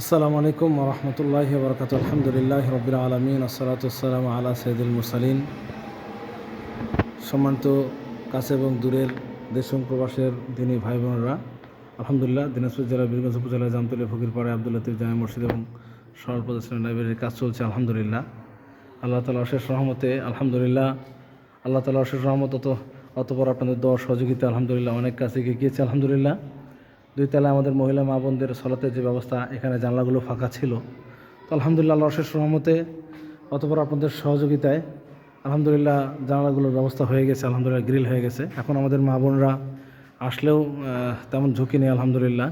আসসালামু আলাইকুম রহমতুল্লাহ বরকাত আলহামদুলিল্লাহ রবিল আলমিন আসসালাতাম আলা সৈদুল মুসালিন সম্মানিত কাছে এবং দূরের দেশ এবং প্রবাসের দিনী ভাই বোনেরা, আলহামদুলিল্লাহ দিনাজপুর জেলার বীরগঞ্জ উপজেলার জামতলী ফকিরপাড়া আব্দুল লতিফ জামা মসজিদ এবং সরল প্রদর্শনী লাইব্রেরির কাজ চলছে, আলহামদুলিল্লাহ। আল্লাহ তালা অশেষ রহমতে, আলহামদুলিল্লাহ। আল্লাহ তালা অশেষ রহমত অত অতপর আপনাদের দোয়া সহযোগিতা, আলহামদুলিল্লাহ, অনেক কাছে গিয়েছে, আলহামদুলিল্লাহ। দুই তলায় আমাদের মহিলা মা বোনদের সলাতের যে ব্যবস্থা, এখানে জানলাগুলো ফাঁকা ছিল। তো আলহামদুলিল্লাহ অশেষ রহমতে, অতপর আপনাদের সহযোগিতায় আলহামদুলিল্লাহ জানালাগুলোর ব্যবস্থা হয়ে গেছে, আলহামদুলিল্লাহ গ্রিল হয়ে গেছে। এখন আমাদের মা বোনরা আসলেও তেমন ঝুঁকি নেই, আলহামদুলিল্লাহ।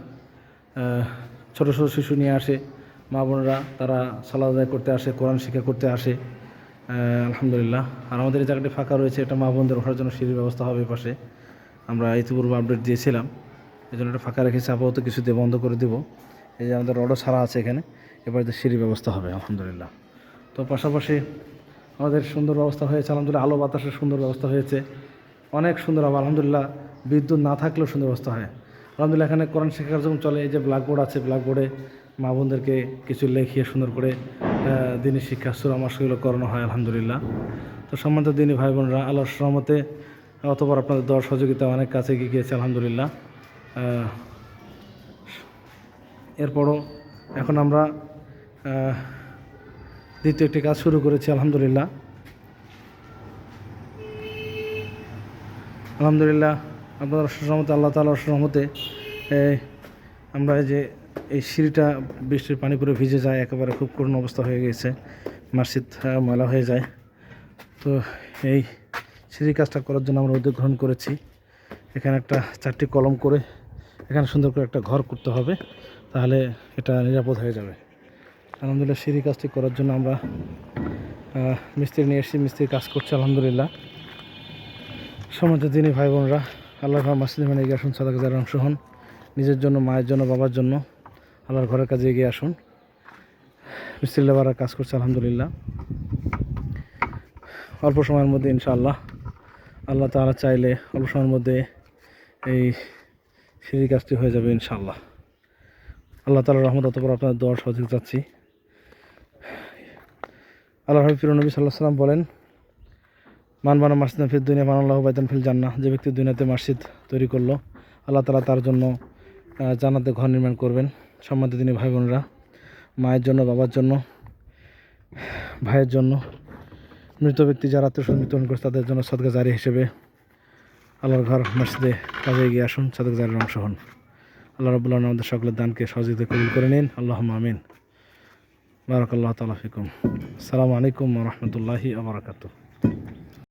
ছোট ছোট শিশু নিয়ে আসে, মা বোনরা তারা সালাদ আদায় করতে আসে, কোরআন শিক্ষা করতে আসে। আলহামদুলিল্লাহ। আর আমাদের এই জায়গাটি ফাঁকা রয়েছে, এটা মা বোনদের ওঠার জন্য সিঁড়ির ব্যবস্থা হবে পাশে আমরা ইতিপূর্বে আপডেট দিয়েছিলাম। এই জন্য ফাঁকা রেখেছি আপাতত কিছু দিয়ে বন্ধ করে দিব। এই যে আমাদের রডও ছাড়া আছে এখানে এবার সিঁড়ি ব্যবস্থা হবে আলহামদুলিল্লাহ। তো পাশাপাশি আমাদের সুন্দর ব্যবস্থা হয়েছে আলহামদুলিল্লাহ আলো বাতাসের সুন্দর ব্যবস্থা হয়েছে। অনেক সুন্দর হবে আলহামদুলিল্লাহ বিদ্যুৎ না থাকলেও সুন্দর ব্যবস্থা হয়। আলহামদুলিল্লাহ এখানে কোরআন শিক্ষার যখন চলে এই যে ব্ল্যাকবোর্ড আছে ব্ল্যাকবোর্ডে মা বোনদেরকে কিছু লেখিয়ে সুন্দর করে আহ, দিনী শিক্ষা সুরামাসগুলো করানো হয় আলহামদুলিল্লাহ। তো সম্মানিত দিনী ভাই বোনরা আল্লাহর সহমতে অতবার আপনাদের দর সহযোগিতা অনেক কাছে এগিয়ে গিয়েছে আলহামদুলিল্লাহ। এরপরও এখন আমরা দ্বিতীয় একটি কাজ শুরু করেছি, আলহামদুলিল্লাহ। আলহামদুলিল্লাহ আপনার সহমতে আল্লাহ তালার সহমতে আমরা যে, এই সিঁড়িটা বৃষ্টির পানি পরে ভিজে যায়, একেবারে খুব করুণ অবস্থা হয়ে গেছে, মসজিদ ময়লা হয়ে যায়। তো এই সিঁড়ি কাজটা করার জন্য আমরা উদ্যোগ গ্রহণ করেছি। এখানে একটা চারটি কলম করে এখানে সুন্দর করে একটা ঘর করতে হবে, তাহলে এটা নিরাপদ হয়ে যাবে। আলহামদুলিল্লাহ সিঁড়ি কাজটি করার জন্য আমরা মিস্ত্রি নিয়ে এসেছি, মিস্ত্রি কাজ করছে, আলহামদুলিল্লাহ। সমাজের দিনই ভাই বোনরা, আল্লাহর ঘর মাসিদ মানে এগিয়ে আসুন সাদাকে যারা অংশ হন, নিজের জন্য, মায়ের জন্য, বাবার জন্য, আল্লাহর ঘরের কাজে এগিয়ে আসুন। মিস্ত্রি লেবাররা কাজ করছে, আলহামদুলিল্লাহ। অল্প সময়ের মধ্যে ইনশাআল্লাহ, আল্লাহ তারা চাইলে অল্প সময়ের মধ্যে এই সিঁড়ি কাজটি হয়ে যাবে ইনশাল্লাহ আল্লাহ তালার রহমত অতপর আপনার দোয়ার সহযোগ চাচ্ছি আল্লাহ হাবিব নবী সাল্লাহ সাল্লাম বলেন মান বানা মাসজিদ ফির দুনিয়া বানাল্লাহ বাইদান ফিল জান্নাহ। যে ব্যক্তি দুনিয়াতে মসজিদ তৈরি করল আল্লাহ তালা তার জন্য আহ, জান্নাতে ঘর নির্মাণ করবেন। সম্মানিত তিনি ভাই বোনরা মায়ের জন্য বাবার জন্য ভাইয়ের জন্য মৃত ব্যক্তি যারা মৃত্যুবরণ করছে তাদের জন্য সদকা জারি হিসেবে আল্লাহর ঘর, মসজিদে কাজে এগিয়ে আসুন, সদকা জারের অংশ হন। আল্লাহ রবুল্লাহ আমাদের সকলের দানকে সহযোগিতা কবুল করে নিন। আল্লাহ আমিন। বারাকাল্লাহ তালা ফিকুম। আসসালামু আলাইকুম রহমতুল্লাহি আবরাকাতু